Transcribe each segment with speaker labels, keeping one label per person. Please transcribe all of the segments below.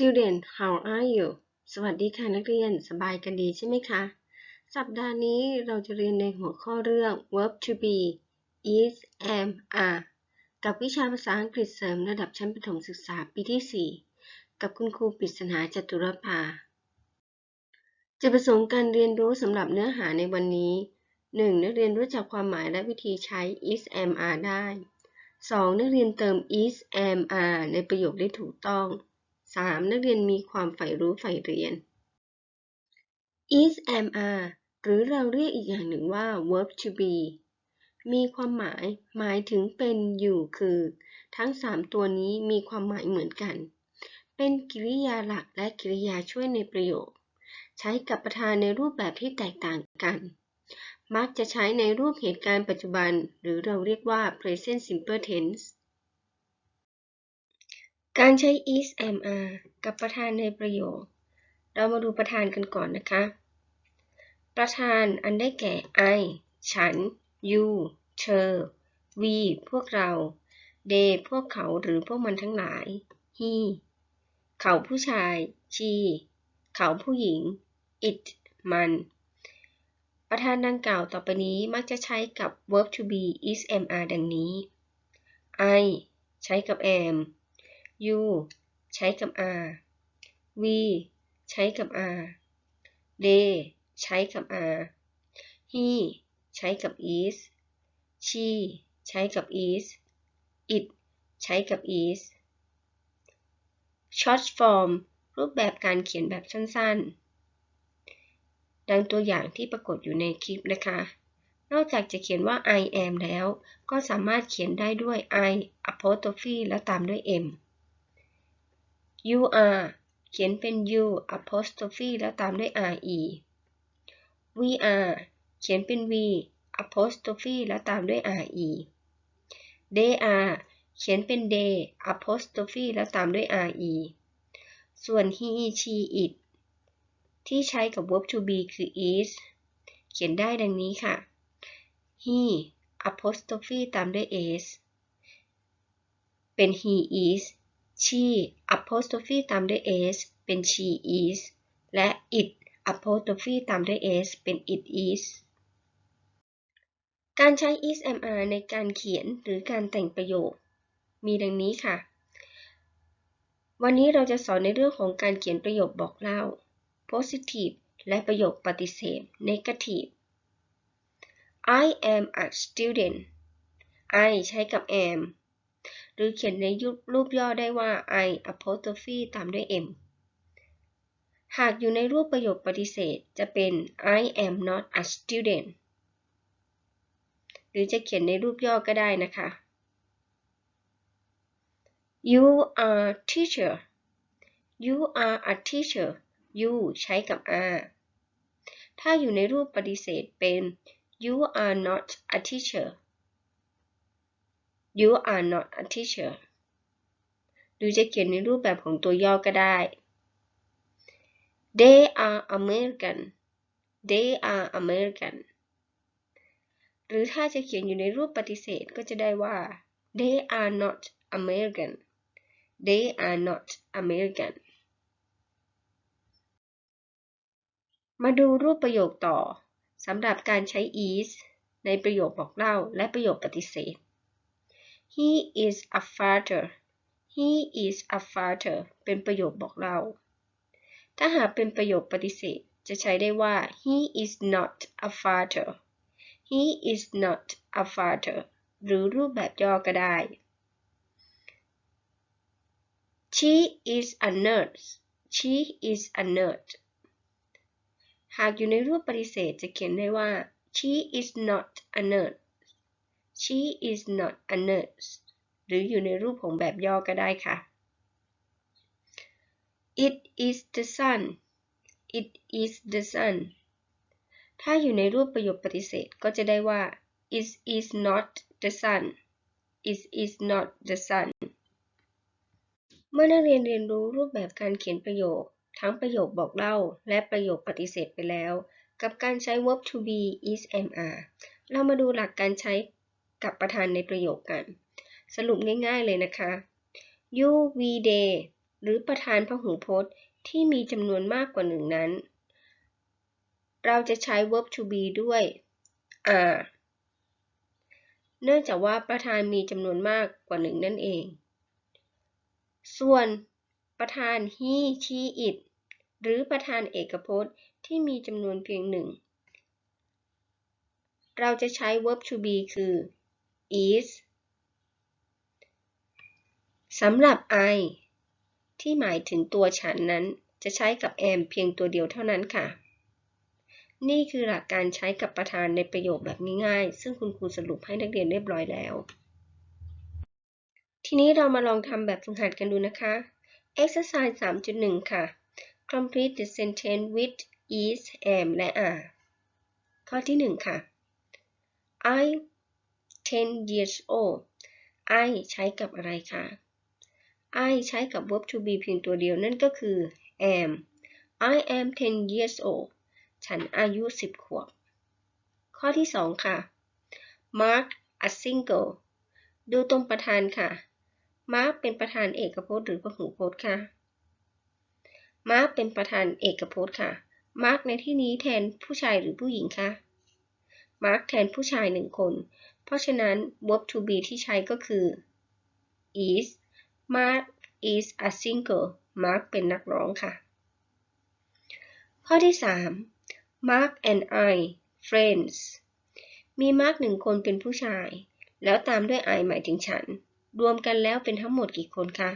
Speaker 1: student how are you สวัสดีค่ะนักเรียน สบายกันดีใช่ไหมคะ สัปดาห์นี้เราจะเรียนในหัวข้อเรื่อง verb to be is am are กับวิชาภาษาอังกฤษเสริมระดับชั้นประถมศึกษาปีที่ 4 กับคุณครูปริศนาจตุรภาจะประสงค์การเรียนรู้สำหรับเนื้อหาในวันนี้ 1. นักเรียนรู้จักความหมายและวิธีใช้ is am are ได้ 2. นักเรียนเติม is am are ในประโยคได้ถูกต้อง 3. นักเรียนมีความใฝ่รู้ใฝ่เรียน is am are หรือเราเรียกอีกอย่างหนึ่งว่า verb to be มีความหมายหมายถึงเป็นอยู่คือ ทั้ง 3 ตัวนี้มีความหมายเหมือนกัน เป็นกริยาหลักและกริยาช่วยในประโยค ใช้กับประธานในรูปแบบที่แตกต่างกัน มักจะใช้ในรูปเหตุการณ์ปัจจุบัน หรือเราเรียกว่า present simple tense การใช้ is am are กับประธานในประโยค เรามาดูประธานกันก่อนนะคะ ประธานอันได้แก่ I ฉัน you เธอ we พวกเรา they พวกเขาหรือพวกมันทั้งหลาย he เขาผู้ชาย she เขาผู้หญิง it มัน ประธานดังกล่าวต่อไปนี้มักจะใช้กับ verb to be is am are ดังนี้ I ใช้กับ am u ใช้กับ are we ใช้กับ are they ใช้กับ r he ใช้กับ is she ใช้กับ is it ใช้กับ is short form รูปแบบการเขียนแบบสั้นๆ ดังตัวอย่างที่ปรากฏอยู่ในคลิปนะคะ นอกจากจะเขียนว่า I am แล้ว ก็สามารถเขียนได้ด้วย I apostrophe แล้วตามด้วย m you are เขียนเป็น you apostrophe แล้วตามด้วย re we are เขียนเป็น we apostrophe แล้วตามด้วย re they are เขียนเป็น they apostrophe แล้วตามด้วย re ส่วน he she it ที่ใช้กับ verb to be คือ is เขียนได้ดังนี้ค่ะ he apostrophe ตามด้วย s เป็น he is she apostrophe ตามด้วย s เป็น she is และ it apostrophe ตามด้วย s เป็น it is การใช้ is am are ในการเขียนหรือการแต่งประโยค มีดังนี้ค่ะ วันนี้เราจะสอนในเรื่องของการเขียนประโยคบอกเล่า positive และประโยคปฏิเสธ negative I am a student I ใช้กับ am หรือเขียนในรูปย่อได้ว่า I apostrophe ตามด้วย m หากอยู่ในรูปประโยคปฏิเสธจะเป็น I am not a student หรือจะเขียนในรูปย่อก็ได้นะคะ You are teacher You are a teacher you ใช้กับ are ถ้าอยู่ในรูปปฏิเสธเป็น You are not a teacher You are not a teacher หรือจะเขียนในรูปแบบของตัวย่อก็ได้ They are American They are American หรือถ้าจะเขียนอยู่ในรูปปฏิเสธก็จะได้ว่า They are not American They are not American มาดูรูปประโยคต่อสำหรับการใช้ is ในประโยคบอกเล่าและประโยคปฏิเสธ He is a father He is a father เป็นประโยคบอกเล่าถ้าหากเป็นประโยคปฏิเสธ จะใช้ได้ว่า He is not a father He is not a father หรือรูปแบบย่อก็ได้ She is a nurse She is a nurse หากอยู่ในรูปปฏิเสธจะเขียนได้ว่า she is not a nurse she is not a nurse หรืออยู่ในรูปของแบบย่อก็ได้ค่ะ it is the sun it is the sun ถ้าอยู่ในรูปประโยคปฏิเสธก็จะได้ว่า it is not the sun it is not the sun เมื่อนักเรียนเรียนรู้รูปแบบการเขียนประโยค ทั้งประโยคบอกเล่า และประโยคปฏิเสธไปแล้ว กับการใช้ verb to be is am are เรามาดูหลักการใช้ กับประธานในประโยคกัน สรุปง่ายๆเลยนะคะ you we they หรือประธานพหูพจน์ที่มีจำนวนมากกว่าหนึ่งนั้น เราจะใช้ verb to be ด้วย are เนื่องจากว่าประธานมีจำนวนมากกว่าหนึ่งนั่นเอง ส่วนประธาน he she it หรือประธานเอกพจน์ที่มีจำนวนเพียงหนึ่ง เราจะใช้ verb to be คือ is สำหรับ I ที่หมายถึงตัวฉันนั้นจะใช้กับ am เพียงตัวเดียวเท่านั้นค่ะ นี่คือหลักการใช้กับประธานในประโยคแบบง่ายๆซึ่งคุณครูสรุปให้นักเรียนเรียบร้อยแล้ว ทีนี้เรามาลองทำแบบฝึกหัดกันดูนะคะ exercise 3.1 ค่ะ complete the sentence with is am และ are ข้อที่ 1 ค่ะ I 10 years old I ใช้กับอะไรคะ I ใช้กับ verb to be เพียงตัวเดียวนั่นก็คือ am I am 10 years old ฉันอายุ 10 ขวบ ข้อที่ 2 ค่ะ Mark a single ดูตรงประธานค่ะ Mark เป็นประธานเอกพจน์หรือพหูพจน์ค่ะ Mark เป็นประธานเอกพจน์ค่ะ Mark ในที่นี้แทนผู้ชายหรือผู้หญิงคะ Mark แทนผู้ชายหนึ่งคน เพราะฉะนั้น verb to be ที่ใช้ก็คือ is Mark is a singer Mark เป็นนักร้องค่ะ ข้อที่ 3 Mark and I friends มี Mark หนึ่งคนเป็นผู้ชาย แล้วตามด้วย I หมายถึงฉัน รวมกันแล้วเป็นทั้งหมดกี่คนคะ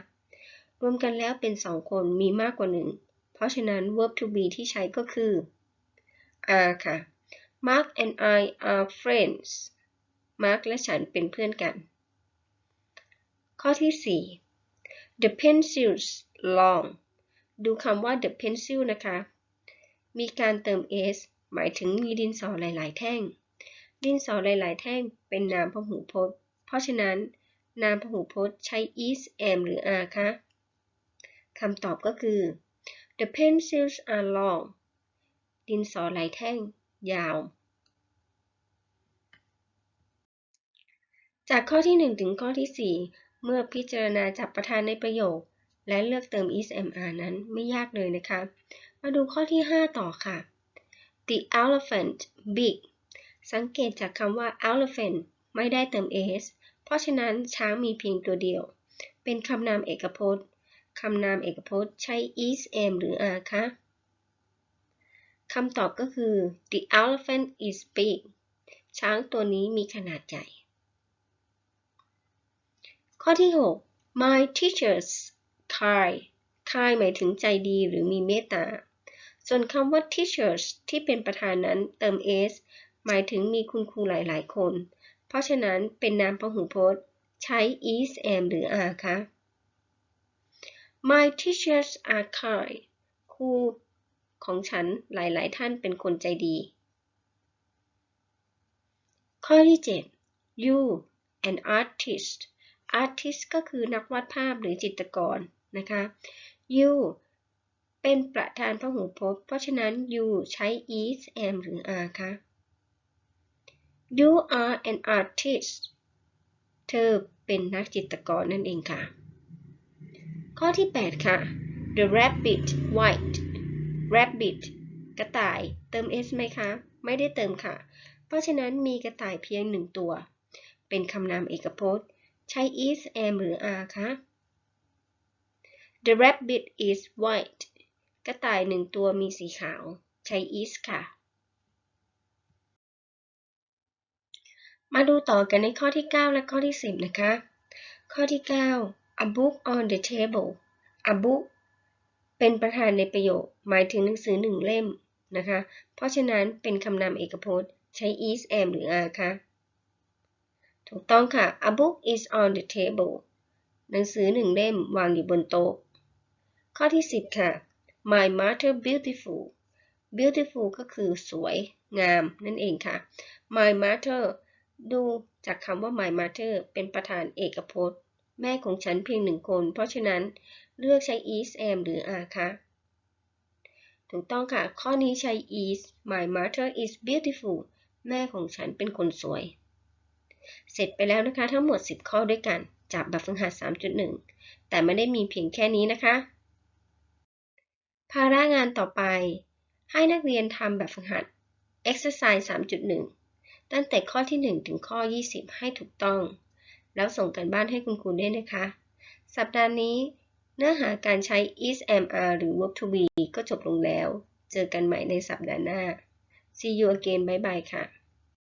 Speaker 1: รวมกันแล้วเป็นสองคนมีมากกว่าหนึ่ง เพราะฉะนั้น verb to be ที่ใช้ก็คือ are ค่ะ Mark and I are friends Mark และฉันเป็นเพื่อนกัน ข้อที่ 4 The pencils long ดูคำว่า the pencil นะคะ มีการเติม s หมายถึงมีดินสอหลาย ๆ แท่ง ดินสอหลาย ๆ แท่งเป็นนามพหูพจน์ เพราะฉะนั้น นามพหูพจน์ใช้ is am หรือ are คะคำตอบก็คือ the pencils are long ดินสอหลายแท่ง ยาว จากข้อที่ 1 ถึงข้อที่ 4 เมื่อพิจารณาจับประธานในประโยค และเลือกเติม is am are นั้นไม่ยากเลยนะคะ มาดูข้อที่ 5 ต่อค่ะ the elephant big สังเกตจากคำว่า elephant ไม่ได้เติม s เพราะฉะนั้นช้างมีเพียงตัวเดียว เป็นคำนามเอกพจน์คำนามเอกพจน์ใช้ is am หรือ are คะคำตอบก็คือ the elephant is big ช้างตัวนี้มีขนาดใหญ่ ข้อที่ 6 my teachers kind kind หมายถึงใจดีหรือมีเมตตา ส่วนคำว่า teachers ที่เป็นประธานนั้นเติม s หมายถึงมีคุณครูหลาย ๆ คน เพราะฉะนั้นเป็นนามพหูพจน์ ใช้ is am หรือ are คะ My teachers are kind ครูของฉันหลาย ๆ ท่านเป็นคนใจดี ข้อที่ 7 you an artist artist ก็คือนักวาดภาพหรือจิตรกรนะคะ you เป็นประธานพหูพจน์ เพราะฉะนั้น you ใช้ is am หรือ are คะ you are an artist เธอเป็นนักจิตรกรนั่นเองค่ะ ข้อที่ 8 ค่ะ the rabbit white rabbit กระต่ายเติม s ไหมคะ ไม่ได้เติมค่ะ เพราะฉะนั้นมีกระต่ายเพียงหนึ่งตัว เป็นคำนามเอกพจน์ ใช้ is am หรือ are คะ The rabbit is white กระต่ายหนึ่งตัวมีสีขาว ใช้ is ค่ะ มาดูต่อกันในข้อที่ 9 และข้อที่ 10 นะคะ ข้อที่ 9 a book on the table a book เป็นประธานในประโยค หมายถึงหนังสือหนึ่งเล่มนะคะ เพราะฉะนั้นเป็นคำนามเอกพจน์ ใช้ is am หรือ are คะ ถูกต้องค่ะ a book is on the table หนังสือหนึ่งเล่มวางอยู่บนโต๊ะ ข้อที่ 10 ค่ะ my mother beautiful beautiful ก็คือสวยงามนั่นเองค่ะ my mother ดูจากคำว่า my mother เป็นประธานเอกพจน์ แม่ของฉันเพียงหนึ่งคน เพราะฉะนั้นเลือกใช้ is am หรือ are คะถูกต้องค่ะ ข้อนี้ใช้ is my mother is beautiful แม่ของฉันเป็นคนสวย เสร็จไปแล้วนะคะทั้งหมด 10 ข้อด้วยกันจากแบบฝึกหัด 3.1 แต่ไม่ได้มีเพียงแค่นี้นะคะ ภาระงานต่อไป ให้นักเรียนทำแบบฝึกหัด exercise 3.1 ตั้งแต่ข้อที่ 1 ถึงข้อ 20 ให้ถูกต้อง แล้วส่งกันบ้านให้คุณครูด้วยนะคะ สัปดาห์นี้ เนื้อหาการใช้ is am are หรือ verb to be ก็จบลงแล้ว เจอกันใหม่ในสัปดาห์หน้า see you again บ๊ายบายค่ะ